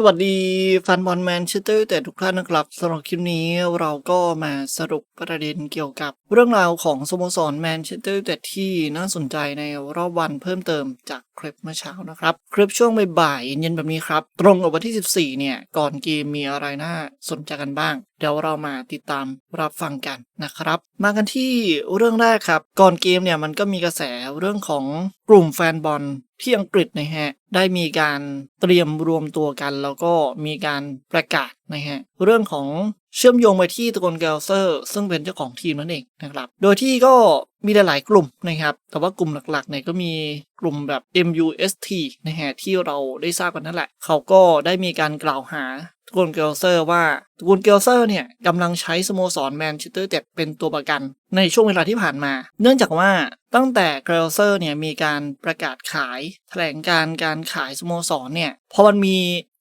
สวัสดีแฟนบอลแมนเชสเตอร์แต่ทุกท่านนะครับสำหรับคลิปนี้เราก็มาสรุปประเด็นเกี่ยวกับ เรื่องราวของสโมสรแมนเชสเตอร์แต่ที่น่าสนใจในรอบวันเพิ่มเติมจากคลิปเมื่อเช้านะครับ คลิปช่วงบ่ายเย็นแบบนี้ครับ ตรงกับวันที่ 14 เนี่ย ก่อนเกมมีอะไรน่าสนใจกันบ้าง เดี๋ยวเรามาติดตามรับฟังกันนะครับ มากันที่เรื่องแรกครับ ก่อนเกมเนี่ยมันก็มีกระแสเรื่องของกลุ่มแฟนบอลที่อังกฤษนะฮะ ได้มีการเตรียมรวมตัวกัน แล้วก็มีการประกาศนะฮะ เรื่องของ เชื่อมโยงไปที่ตระกูลเกลเซอร์ ซึ่งเป็นเจ้าของทีมนั่นเองนะครับ โดยที่ก็มีหลายๆกลุ่มนะครับ แต่ว่ากลุ่มหลักๆเนี่ยก็มีกลุ่มแบบ MUST นะฮะที่เราได้ทราบกันนั่นแหละ เขาก็ได้มีการกล่าวหาตระกูลเกลเซอร์ว่าตระกูลเกลเซอร์เนี่ยกำลังใช้สโมสรแมนเชสเตอร์เจ็ดเป็นตัวประกัน ในช่วงเวลาที่ผ่านมา เนื่องจากว่าตั้งแต่เกลเซอร์เนี่ยมีการประกาศขาย แถลงการการขายสโมสรเนี่ยพอมันมี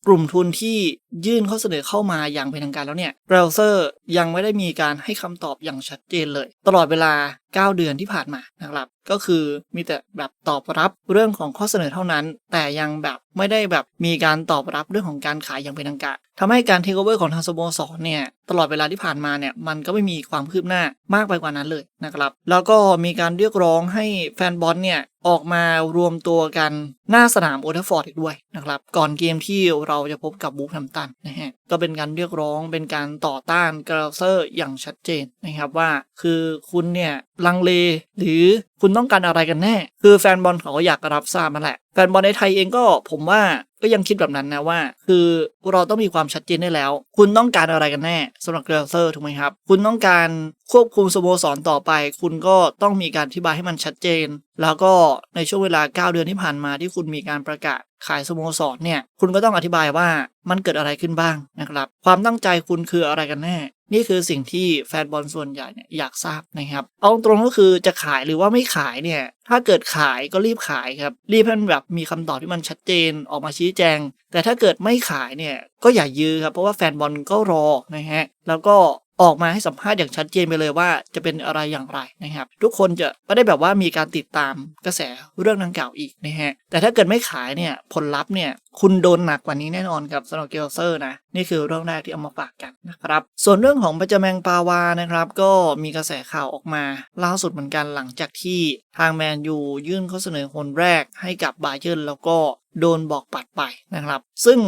กลุ่มทุนที่ยื่นข้อเสนอเข้ามาอย่างเป็นทางการแล้วเนี่ยเบราว์เซอร์ยังไม่ได้มีการให้คำตอบอย่างชัดเจนเลย ตลอดเวลา9 เดือนที่ผ่านมานะครับ ก็คือมีแต่แบบตอบรับเรื่องของข้อเสนอเท่านั้น แต่ยังแบบไม่ได้แบบมีการตอบรับเรื่องของการขายอย่างเป็นทางการทำให้การเทคโอเวอร์ของทางสโมสรเนี่ยตลอดเวลาที่ผ่านมาเนี่ยมันก็ไม่มีความคืบหน้ามากไปกว่านั้นเลยนะครับ แล้วก็มีการเรียกร้องให้แฟนบอลเนี่ยออกมารวมตัวกันหน้าสนามโอเทฟอร์ดอีกด้วยนะครับก่อนเกมที่เราจะพบกับบูฟแฮมตันนะฮะก็เป็นการเรียกร้องเป็นการต่อต้านกราเซอร์อย่างชัดเจนนะครับว่า คือคุณเนี่ยลังเล หรือคุณต้องการอะไรกันแน่ คือแฟนบอลเขาก็อยากรับทราบมาแหละ แฟนบอลในไทยเองก็ผมว่าก็ยังคิดแบบนั้นนะว่า คือเราต้องมีความชัดเจนได้แล้ว คุณต้องการอะไรกันแน่สำหรับเกรเซอร์ถูกไหมครับ คุณต้องการควบคุมสโมสรต่อไป คุณก็ต้องมีการอธิบายให้มันชัดเจน แล้วก็ในช่วงเวลา 9 เดือนที่ผ่านมาที่คุณมีการประกาศขายสโมสรเนี่ย คุณก็ต้องอธิบายว่ามันเกิดอะไรขึ้นบ้างนะครับ ความตั้งใจคุณคืออะไรกันแน่ นี่คือสิ่งที่แฟนบอลส่วนใหญ่เนี่ยอยากทราบนะครับ เอาตรงก็คือจะขายหรือว่าไม่ขายเนี่ย ถ้าเกิดขายก็รีบขายครับ รีบให้มันแบบมีคำตอบที่มันชัดเจนออกมาชี้แจง แต่ถ้าเกิดไม่ขายเนี่ยก็อย่ายื้อครับ เพราะว่าแฟนบอลก็รอนะฮะ แล้วก็ ออกมาให้สัมภาษณ์อย่างชัดเจนไปเลยว่าจะเป็นอะไรอย่างไรนะครับ ทุกคนจะไม่ได้แบบว่ามีการติดตามกระแสเรื่องดังกล่าวอีกนะฮะแต่ถ้าเกิดไม่ขายเนี่ยผลลัพธ์เนี่ยคุณโดนหนักกว่านี้แน่นอนกับสโนเกลเซอร์นะนี่คือเรื่องแรกที่เอามาฝากกันนะครับส่วนเรื่องของปัจจแมงปาวานะครับก็มีกระแสข่าวออกมาล่าสุดเหมือนกันหลังจากที่ทางแมนยูยื่นข้อเสนอคนแรกให้กับบาเยิร์นแล้วก็โดนบอกปัดไปนะครับ ซึ่ง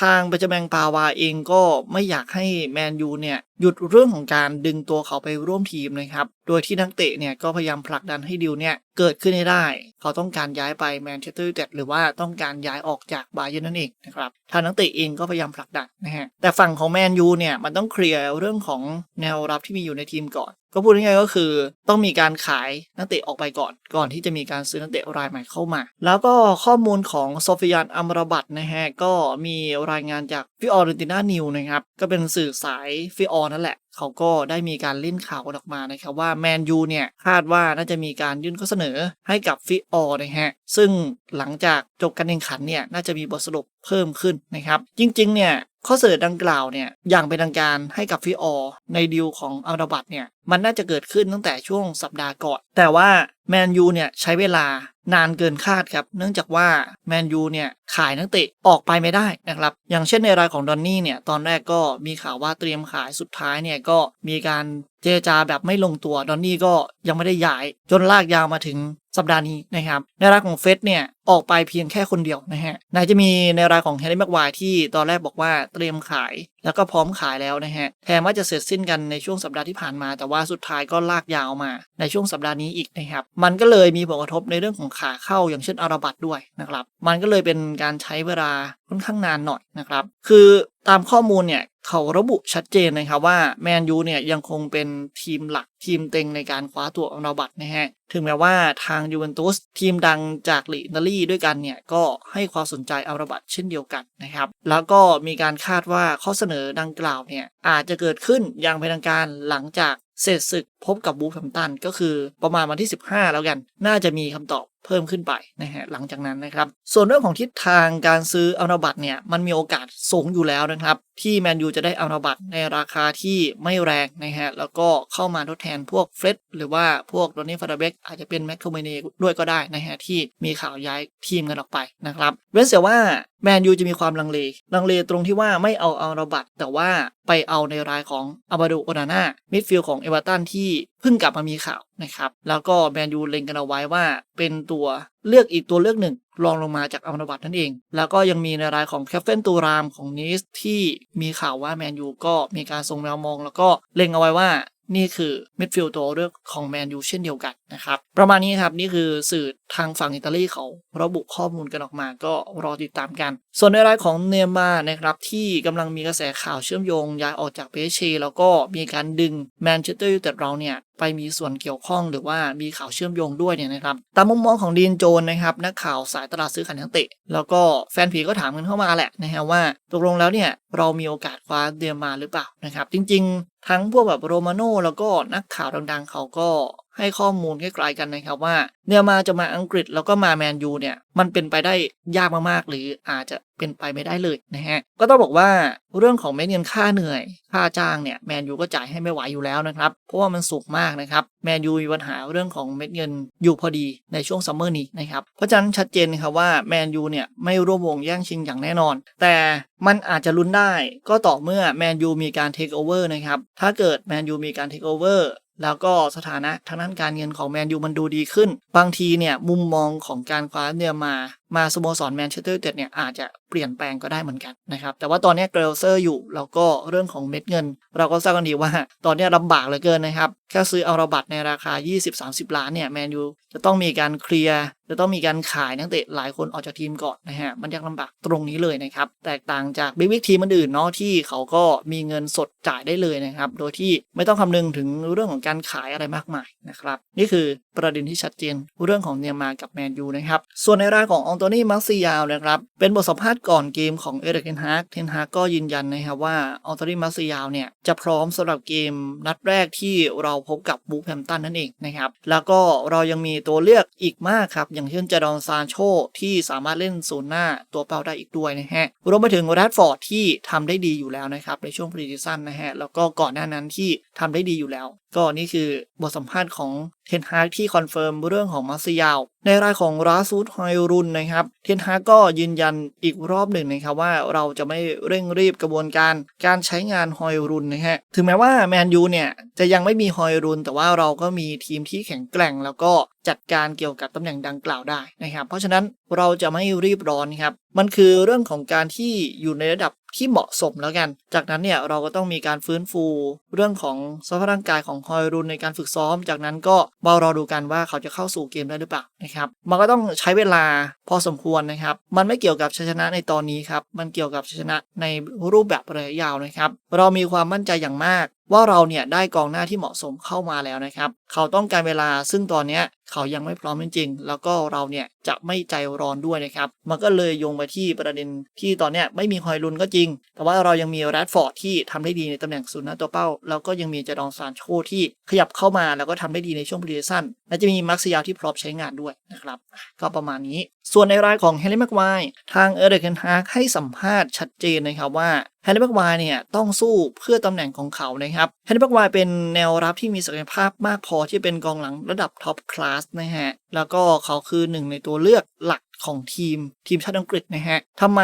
ทางปัจจแมงปาวาเองก็ไม่อยากให้แมนยูเนี่ย หยุดเรื่องของการดึงตัวเขาไปร่วมทีมนะครับ โดยที่นักเตะเนี่ยก็พยายามผลักดันให้ดิวเนี่ยเกิดขึ้นให้ได้ เขาต้องการย้ายไปแมนเชสเตอร์ยูไนเต็ดหรือว่าต้องการย้ายออกจากบาเยิร์นนั่นเองนะครับทางนักเตะเองก็พยายามผลักดันนะฮะ แต่ฝั่งของแมนยูเนี่ยมันต้องเคลียร์เรื่องของแนวรับที่มีอยู่ในทีมก่อน ก็พูดง่ายๆก็คือต้องมีการขายนักเตะออกไปก่อน ก่อนที่จะมีการซื้อนักเตะรายใหม่เข้ามา แล้วก็ข้อมูลของโซฟิยานอัมรบัตนะฮะก็มีรายงานจากฟิออร์เรนติน่านิวนะครับก็เป็นสื่อสายฟิออนั่นแหละ เขาก็ได้มีการเล่นข่าวออกมานะครับว่าแมนยูเนี่ยคาดว่าน่าจะมีการยื่นข้อเสนอให้กับฟิออร์นะฮะซึ่งหลังจากจบการแข่งขันเนี่ยน่าจะมีบทสรุปเพิ่มขึ้นนะครับ จริงๆเนี่ยข้อเสนอดังกล่าวเนี่ยอย่างเป็นทางการให้กับฟิออร์ในดีลของอัลดาบัตเนี่ยมันน่าจะเกิดขึ้นตั้งแต่ช่วงสัปดาห์ก่อน แต่ว่าแมนยูเนี่ยใช้เวลานานเกินคาดครับ เนื่องจากว่าแมนยูเนี่ยขายนักเตะออกไปไม่ได้นะครับ อย่างเช่นในรายของดอนนี่เนี่ยตอนแรกก็มีข่าวว่าเตรียมขายสุดท้ายเนี่ยก็มีการเจรจาแบบไม่ลงตัวดอนนี่ก็ยังไม่ได้ย้าย จนลากยาวมาถึงสัปดาห์นี้นะครับ ในรายของเฟสเนี่ย ออกไปเพียงแค่คนเดียวนะฮะนายจะมีในรายของแฮร์รี่แม็กวายที่ตอนแรกบอกว่าเตรียมขาย แล้วก็พร้อมขายแล้วนะฮะแทนว่าจะเสร็จสิ้นกันในช่วงสัปดาห์ที่ผ่านมา แต่ว่าสุดท้ายก็ลากยาวมาในช่วงสัปดาห์นี้อีกนะครับ มันก็เลยมีผลกระทบในเรื่องของขาเข้าอย่างเช่นอาราบัตด้วยนะครับ มันก็เลยเป็นการใช้เวลาค่อนข้างนานหน่อยนะครับ คือตามข้อมูลเนี่ย เขาระบุชัดเจนนะครับว่าแมนยูเนี่ยยังคงเป็นทีมหลักทีมเต็งในการคว้าตัวอาราบัตนะฮะ ถึงแม้ว่าทางยูเวนตุสทีมดังจากลีกอิตาลีด้วยกันเนี่ย ก็ให้ความสนใจอาราบัตเช่นเดียวกันนะครับ แล้วก็มีการคาดว่าข้อเสนอดังกล่าวเนี่ย อาจจะเกิดขึ้นอย่างเป็นทางการหลังจากเสร็จศึกพบกับบูฟแฮมตันก็คือประมาณวันที่ 15 แล้วกัน น่าจะมีคำตอบ เพิ่มขึ้นไปนะฮะหลังจากนั้นนะครับ ส่วนเรื่องของทิศทางการซื้ออัลนาบัตเนี่ยมันมีโอกาสสูงอยู่แล้วนะครับ ที่แมนยูจะได้อัลนาบัตในราคาที่ไม่แรงนะฮะแล้วก็เข้ามาทดแทนพวกเฟรดหรือว่าพวกโดนี่ฟาราเบกอาจจะเป็นแมคโครเมเนด้วยก็ได้นะฮะที่มีข่าวย้ายทีมกันออกไปนะครับเว้นเสียว่าแมนยูจะมีความลังเล ลังเลตรงที่ว่าไม่เอาอัลนาบัตแต่ว่าไปเอาในรายของอาบาดูโอนาน่ามิดฟิลด์ของเอเวอร์ตันที่ พิ่งกลับมามีข่าวนะครับ แล้วก็แมนยูเล็งกันเอาไว้ว่า เป็นตัวเลือกอีกตัวเลือกหนึ่งรองลงมาจากอัลนาบัตนั่นเอง แล้วก็ยังมีในรายของแคฟเฟนตูรามของนิสที่มีข่าวว่าแมนยูก็มีการทรงแนวมอง แล้วก็เล็งเอาไว้ว่า นี่คือมิดฟิลด์ตัวเลือกของแมนยูเช่นเดียวกันนะครับ ประมาณนี้ครับ นี่คือสื่อทางฝั่งอิตาลีเขาระบุข้อมูลกันออกมาก็รอติดตามกัน ส่วนในรายของเนย์มาร์นะครับที่กำลังมีกระแสข่าวเชื่อมโยง ย้ายออกจากเปเชแล้วก็มีการดึงแมนเชสเตอร์ยูไนเต็ดเราเนี่ยไปมีส่วนเกี่ยวข้องหรือว่ามีข่าวเชื่อมโยงด้วยเนี่ยนะครับตามมุมมองของดีนโจนนะครับนักข่าวสายตลาดซื้อขายนักเตะแล้วก็แฟนผีก็ถามกันเข้ามาแหละนะฮะว่าตกลงแล้วเนี่ยเรามีโอกาสคว้าเดียมาหรือเปล่านะครับจริง ทั้งพวกแบบโรมาโน่แล้วก็นักข่าวดังๆ เขาก็ ให้ข้อมูลใกล้ๆกันนะครับว่าเนี่ยมาจะมาอังกฤษแล้วก็มาแมนยูเนี่ยมันเป็นไปได้ยากมากๆ หรืออาจจะเป็นไปไม่ได้เลยนะฮะก็ต้องบอกว่าเรื่องของเม็ดเงินค่าเหนื่อย ค่าจ้างเนี่ยแมนยูก็จ่ายให้ไม่ไหวอยู่แล้วนะครับ เพราะว่ามันสูงมากนะครับแมนยูมีปัญหาเรื่องของเม็ดเงินอยู่พอดีในช่วงซัมเมอร์นี้นะครับเพราะฉะนั้นชัดเจนครับว่าแมนยูเนี่ยไม่ร่วมวงแย่งชิงอย่างแน่นอน แต่มันอาจจะลุ้นได้ก็ต่อเมื่อแมนยูมีการเทคโอเวอร์นะครับถ้าเกิดแมนยูมีการเทคโอเวอร์ แล้วก็สถานะทางด้านการเงินของแมนยูมันดูดีขึ้น บางทีเนี่ยมุมมองของการคว้าเนี่ยมามาสโมสรแมนเชสเตอร์ยูไนเต็ดเนี่ยอาจจะเปลี่ยนแปลงก็ได้เหมือนกันนะครับ แต่ว่าตอนนี้เกรลเซอร์อยู่แล้วก็เรื่องของเม็ดเงิน เราก็ทราบกันดีว่า ตอนนี้ลำบากเหลือเกินนะครับ แค่ซื้อเอาระบัตในราคา 20-30 ล้านเนี่ยแมนยูจะต้องมีการเคลียร์จะต้องมีการขายนักเตะหลายคนออกจากทีมก่อนนะฮะมันยากลำบากตรงนี้เลยนะครับ แตกต่างจากบิ๊กบิ๊กทีมอื่นเนาะที่เขาก็มีเงินสดจ่ายได้เลยนะครับ โดยที่ไม่ต้องคำนึงถึงเรื่องของการขายอะไรมากมายนะครับนี่คือประเด็นที่ชัดเจนเรื่องของเนียมากับแมนยูนะครับส่วนในรายของอโตนี่มักซิยาวนะครับ เป็นบทสัมภาษณ์ก่อนเกมของเอเดกเทนฮาร์กเทนฮาร์กก็ยืนยันนะครับว่าองโตนี่มักซิยาวเนี่ยจะพร้อมสำหรับเกมนัดแรกที่เราพบกับบูแฮมตันนั่นเองนะครับ แล้วก็เรายังมีตัวเลือกอีกมากครับ อย่างเช่นจดอนซานโชที่สามารถเล่นศูนย์หน้าตัวเป้าได้อีกด้วยนะฮะ รวมไปถึงแรดฟอร์ดที่ทำได้ดีอยู่แล้วนะครับในช่วงพรีซีซั่นนะฮะ แล้วก็ก่อนหน้านั้นที่ทำได้ดีอยู่แล้ว ก็นี่คือบทสัมภาษณ์ของเทนฮาร์กที่คอนเฟิร์มเรื่องของมาซิยาว ในรายของราซูดฮอยรุนนะครับ เทนฮาก็ยืนยันอีกรอบหนึ่งนะครับว่าเราจะไม่เร่งรีบกระบวนการการใช้งานฮอยรุนนะฮะ ถึงแม้ว่าแมนยูเนี่ยจะยังไม่มีฮอยรุน แต่ว่าเราก็มีทีมที่แข็งแกร่ง แล้วก็จัดการเกี่ยวกับตำแหน่งดังกล่าวได้นะครับ เพราะฉะนั้นเราจะไม่รีบร้อนครับ มันคือเรื่องของการที่อยู่ในระดับ ที่เหมาะสมแล้วกัน จากนั้นเนี่ยเราก็ต้องมีการฟื้นฟู เรื่องของสภาพร่างกายของฮอยรุนในการฝึกซ้อม จากนั้นก็มารอดูกันว่าเขาจะเข้าสู่เกมได้หรือเปล่านะครับมันก็ต้องใช้เวลาพอสมควรนะครับ มันไม่เกี่ยวกับชัยชนะในตอนนี้ครับมันเกี่ยวกับชัยชนะในรูปแบบระยะยาวนะครับ เรามีความมั่นใจอย่างมาก ว่าเราเนี่ยได้กองหน้าที่เหมาะสมเข้ามาแล้วนะครับ เขาต้องการเวลาซึ่งตอนนี้เขายังไม่พร้อมจริงๆ แล้วก็เราเนี่ยจะไม่ใจร้อนด้วยนะครับ มันก็เลยโยงไปที่ประเด็นที่ตอนนี้ไม่มีฮอยลุนก็จริง แต่ว่าเรายังมีแรดฟอร์ดที่ทำได้ดีในตำแหน่งศูนย์หน้าตัวเป้า แล้วก็ยังมีจดองซานโชที่ขยับเข้ามาแล้วก็ทำได้ดีในช่วงพรีซีซั่นและจะมีมักซิยาที่พร้อมใช้งานด้วยนะครับ ก็ประมาณนี้ ส่วนในรายของเฮนรี่แม็กไวทางเอเดร์เคนฮากให้สัมภาษณ์ชัดเจนนะครับว่าแฮร์รี่แม็กไวเนี่ยต้องสู้เพื่อตำแหน่งของเขานะครับแฮร์รี่แม็กไวเป็นแนวรับที่มีศักยภาพมากพอที่เป็นกองหลังระดับท็อปคลาสนะฮะแล้วก็เขาคือหนึ่งในตัวเลือกหลัก ของทีมทีมชาติอังกฤษนะฮะทำไม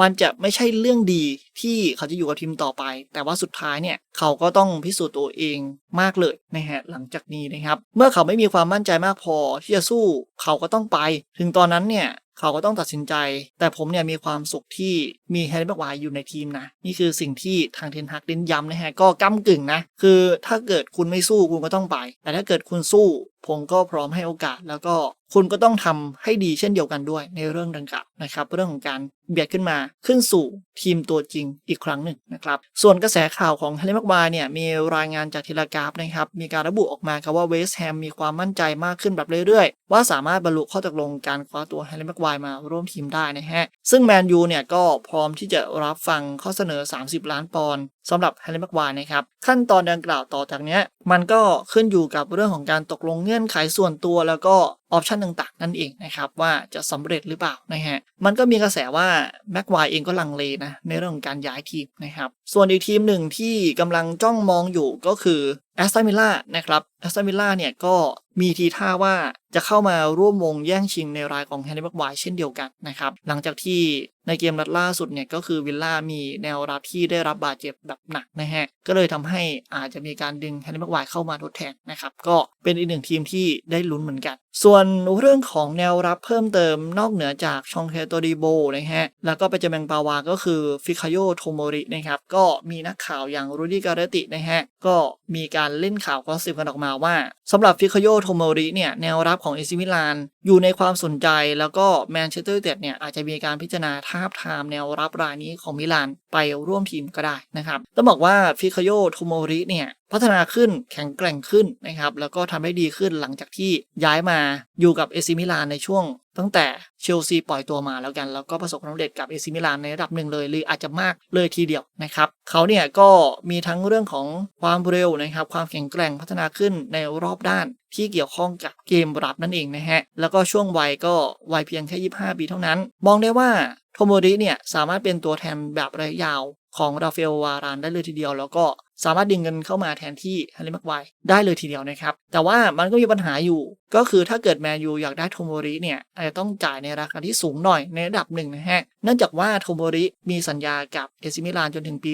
มันจะไม่ใช่เรื่องดีที่เขาจะอยู่กับทีมต่อไป แต่ว่าสุดท้ายเนี่ยเขาก็ต้องพิสูจน์ตัวเองมากเลยนะฮะหลังจากนี้นะครับ เมื่อเขาไม่มีความมั่นใจมากพอที่จะสู้เขาก็ต้องไป ถึงตอนนั้นเนี่ยเขาก็ต้องตัดสินใจ แต่ผมเนี่ยมีความสุขที่มีแฮร์รี่แม็กไวร์อยู่ในทีมนะ นี่คือสิ่งที่ทางเทนฮักเน้นย้ำนะฮะ ก็ก้ากึ่งนะ คือถ้าเกิดคุณไม่สู้คุณก็ต้องไป แต่ถ้าเกิดคุณสู้ ผมก็พร้อมให้โอกาส แล้วก็คุณก็ต้องทำให้ดีเช่นเดียวกันด้วยในเรื่องดังกล่าวนะครับเรื่องของการเบียดขึ้นมาขึ้นสู่ทีมตัวจริงอีกครั้งหนึ่งนะครับส่วนกระแสข่าวของแฮร์รี่แม็กไวร์เนี่ยมีรายงานจากทีละกราฟนะครับมีการระบุออกมาครับว่าเวสต์แฮมมีความมั่นใจมากขึ้นแบบเรื่อยๆ ว่าสามารถบรรลุข้อตกลงการคว้าตัวแฮร์รี่แม็กไวร์มาร่วมทีมได้นะฮะซึ่งแมนยูเนี่ยก็พร้อมที่จะรับฟังข้อเสนอ 30 ล้านปอนด์ สำหรับแฮร์รี่แม็กวร์นะครับ ขั้นตอนดังกล่าวต่อจากนี้มันก็ขึ้นอยู่กับเรื่องของการตกลงเงื่อนไขส่วนตัว แล้วก็ ออปชันต่างๆ นั่นเองนะครับว่าจะสำเร็จหรือเปล่านะฮะมันก็มีกระแสว่าแม็กควายเองก็ลังเลนะในเรื่องของการย้ายทีมนะครับส่วนอีกทีมหนึ่งที่กำลังจ้องมองอยู่ก็คือแอสตันวิลล่านะครับแอสตันวิลล่าเนี่ยก็มีทีท่าว่าจะเข้ามาร่วมวงแย่งชิงในรายของแฮนนี่แม็กควายเช่นเดียวกันนะครับ หลังจากที่ในเกมนัดล่าสุดเนี่ยก็คือวิลล่ามีแนวรับที่ได้รับบาดเจ็บแบบหนักนะฮะ ก็เลยทำให้อาจจะมีการดึงแฮนนี่แม็กควายเข้ามาทดแทนนะครับ ก็เป็นอีกหนึ่งทีมที่ได้ลุ้นเหมือนกัน ส่วนเรื่องของแนวรับเพิ่มเติมนอกเหนือจากชองเคโตดิโบนะฮะ แล้วก็ไปเจอแมงปาวาก็คือฟิคาโยโทโมรินะครับ ก็มีนักข่าวอย่างรูดี้การตินะฮะ ก็มีการเล่นข่าวก็สืบกันออกมาว่าสำหรับฟิคาโยโทโมริเนี่ย แนวรับของเอซิมิลาน อยู่ในความสนใจแล้วก็แมนเชสเตอร์ยูไนเต็ดเนี่ย อาจจะมีการพิจารณาทาบทามแนวรับรายนี้ของมิลานไปร่วมทีมก็ได้นะครับต้องบอกว่าฟิคาโยโทโมริเนี่ย พัฒนาขึ้นแข็งแกร่งขึ้นนะครับแล้วก็ทำได้ดีขึ้นหลังจากที่ย้ายมาอยู่กับเอซิมิลานในช่วง ตั้งแต่เชลซีปล่อยตัวมาแล้วกัน แล้วก็ประสบความสำเร็จกับเอซิมิลานในระดับหนึ่งเลย หรืออาจจะมากเลยทีเดียวนะครับเขาเนี่ยก็มีทั้งเรื่องของความเร็วนะครับความแข็งแกร่งพัฒนาขึ้นในรอบด้านที่เกี่ยวข้องกับเกมรับนั่นเองนะฮะแล้วก็ช่วงวัยก็วัยเพียงแค่ 25 ปีเท่านั้น มองได้ว่าโทโมริเนี่ยสามารถเป็นตัวแทนแบบระยะยาวของราฟาเอลวารานได้เลยทีเดียว แล้วก็สามารถดึงเงินเข้ามาแทนที่ฮันรี่แม็กไวได้เลยทีเดียวนะครับ แต่ว่ามันก็มีปัญหาอยู่ ก็คือถ้าเกิดแมนยูอยากได้โทโมริเนี่ยอาจจะต้องจ่ายในราคาที่สูงหน่อยในระดับหนึ่งนะฮะ เนื่องจากว่าโทโมริมีสัญญากับเอซิมิลานจนถึงปี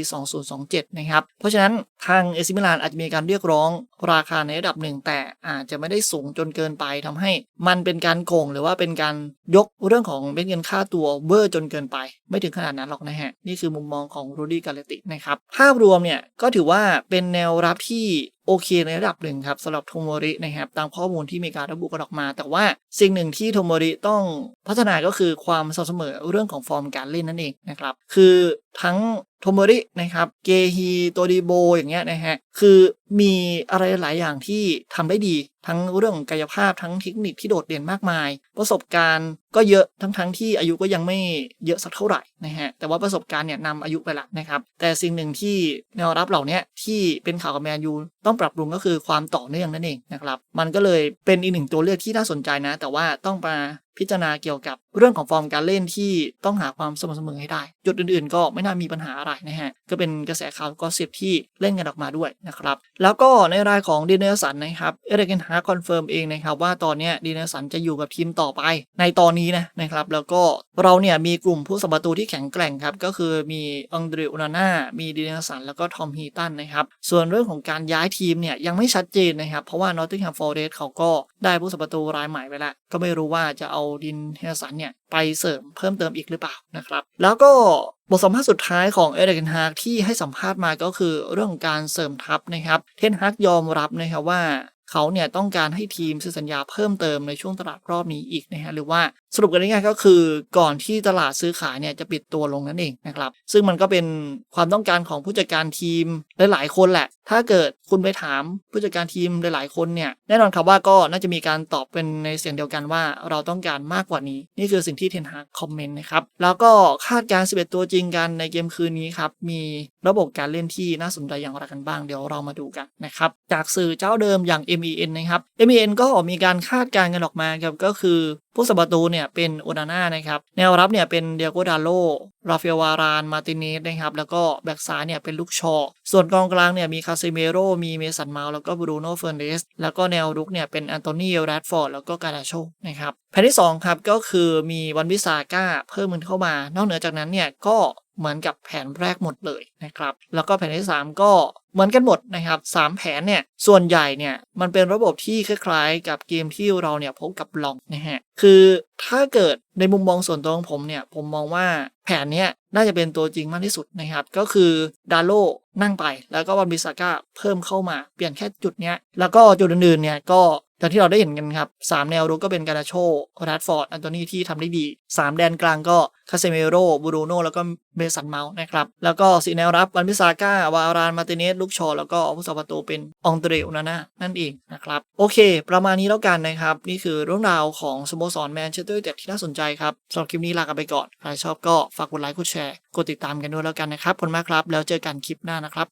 2027 นะครับ เพราะฉะนั้นทางเอซิมิลานอาจจะมีการเรียกร้องราคาในระดับหนึ่ง แต่อาจจะไม่ได้สูงจนเกินไปทำให้ มันเป็นการโกงหรือว่าเป็นการยกเรื่องของเป็นเงินค่าตัวเบอร์จนเกินไป ไม่ถึงขนาดนั้นหรอกนะฮะนี่คือมุมมองของโรดี้กาเลตินะครับภาพรวมเนี่ยก็ถือว่าเป็นแนวรับที่โอเคในระดับหนึ่งครับสำหรับโทโมรินะครับตามข้อมูลที่มีการระบุกันออกมา แต่ว่าสิ่งหนึ่งที่โทโมริต้องพัฒนาก็คือความสม่ำเสมอเรื่องของฟอร์มการเล่นนั่นเองนะครับคือทั้งโทโมรินะครับเกฮีโตดิโบอย่างเงี้ยนะฮะคือมีอะไรหลายอย่างที่ทำได้ดี ทั้งเรื่องของกายภาพทั้งเทคนิคที่โดดเด่นมากมาย ประสบการณ์ก็เยอะทั้งทั้งที่อายุก็ยังไม่เยอะสักเท่าไหร่นะฮะแต่ว่าประสบการณ์เนี่ยนำอายุไปละนะครับแต่สิ่งหนึ่งที่แนวรับเหล่านี้ที่เป็นข่าวกับแมนยูต้องปรับปรุงก็คือความต่อเนื่องนั่นเองนะครับ มันก็เลยเป็นอีกหนึ่งตัวเลือกที่น่าสนใจนะ แต่ว่าต้องมา พิจารณาเกี่ยวกับเรื่องของฟอร์มการเล่นที่ต้องหาความสม่ำเสมอให้ได้ จุดอื่นๆ ก็ไม่น่ามีปัญหาอะไรนะฮะ ก็เป็นกระแสข่าวก็สิบที่เล่นกันออกมาด้วยนะครับ แล้วก็ในรายของดีเนสันนะครับ เอเดกันฮาร์คอนเฟิร์มเองนะครับว่าตอนนี้ดีเนสันจะอยู่กับทีมต่อไป ในตอนนี้นะนะครับ แล้วก็เราเนี่ยมีกลุ่มผู้สมประตูที่แข็งแกร่งครับ ก็คือมีอังเดรอุนาน่า มีดีเนสัน แล้วก็ทอมฮีตันนะครับ ส่วนเรื่องของการย้ายทีมเนี่ยยังไม่ชัดเจนนะครับ เพราะว่านอตติงแฮมฟอร์เรสเขาก็ได้ผู้สมประตูรายใหม่ไปแล้ว ก็ไม่รู้ว่าจะเอาดินเฮสันเนี่ยไปเสริมเพิ่มเติมอีกหรือเปล่านะครับ แล้วก็บทสัมภาษณ์สุดท้ายของเอเดนฮากที่ให้สัมภาษณ์มาก็คือเรื่องของการเสริมทัพนะครับ เทนฮากยอมรับนะครับว่า เขาเนี่ยต้องการให้ทีมเซ็นสัญญาเพิ่มเติมในช่วงตลาดรอบนี้อีกนะฮะหรือว่าสรุปกันง่ายๆก็คือก่อนที่ตลาดซื้อขายเนี่ยจะปิดตัวลงนั่นเองนะครับซึ่งมันก็เป็นความต้องการของผู้จัดการทีมหลายๆคนแหละ ถ้าเกิดคุณไปถามผู้จัดการทีมหลายๆคนเนี่ยแน่นอนครับว่าก็น่าจะมีการตอบเป็นในเสียงเดียวกันว่าเราต้องการมากกว่านี้ นี่คือสิ่งที่เทนฮาคอมเมนต์นะครับแล้วก็คาดการณ์11 ตัวจริงกันในเกมคืนนี้ครับมีระบบการเล่นที่น่าสนใจอย่างไรกันบ้างเดี๋ยวเรามาดูกันนะครับจากสื่อเจ้าเดิมอย่าง MEN นะครับ MEN ก็มีการคาดการณ์กันออกมาครับก็คือผู้สัมประตูเนี่ยเป็นโอนาน่านะครับแนวรับเนี่ยเป็นเดียโกดาโลราฟาเอลวารานมาติเนสนะครับแล้วก็แบ็กซ้ายเนี่ยเป็นลูกชอ ส่วนกองกลางเนี่ยมีคาเซเมโรมีเมสันเมาแล้วก็บรูโน่เฟอร์เนสแล้วก็แนวรุกเนี่ยเป็นแอนโตนีแรดฟอร์ดแล้วก็กาลาโชนะครับแผนที่2ครับก็คือมีวันวิสาก้าเพิ่มมันเข้ามา นอกเหนือจากนั้นเนี่ยก็ เหมือนกับแผนแรกหมดเลยนะครับ แล้วก็แผนที่ 3 ก็เหมือนกันหมดนะครับสามแผนเนี่ยส่วนใหญ่เนี่ยมันเป็นระบบที่คล้ายๆ กับเกมที่เราเนี่ยพบกับลองนะฮะคือถ้าเกิดในมุมมองส่วนตัวของผมเนี่ยผมมองว่าแผนเนี้ยน่าจะเป็นตัวจริงมากที่สุดนะครับ ก็คือดาโลนั่งไป แล้วก็วันบิสาก้าเพิ่มเข้ามาเปลี่ยนแค่จุดเนี้ยแล้วก็จุดอื่นๆเนี่ยก็ อย่างที่เราได้เห็นกันครับสามแนวรุกก็เป็นการาโชรัดฟอร์ด อันโตนีที่ทำได้ดีสามแดนกลางก็คาเซเมโรบูรูโนแล้วก็เบสันเมาส์นะครับ แล้วก็สีแนวรับวันพิซาก้าวาราน มาติเนส ลูกชอ แล้วก็ผู้สัมประตูเป็นองเตรอุนาน่านั่นเองนะครับ โอเค ประมาณนี้แล้วกันนะครับ นี่คือเรื่องราวของสโมสรแมนเชสเตอร์ยูไนเต็ดที่น่าสนใจครับสำหรับคลิปนี้ลากันไปก่อน ใครชอบก็ฝากกดไลค์กดแชร์กดติดตามกันด้วยแล้วกันนะครับขอบคุณมากครับ แล้วเจอกันคลิปหน้านะครับ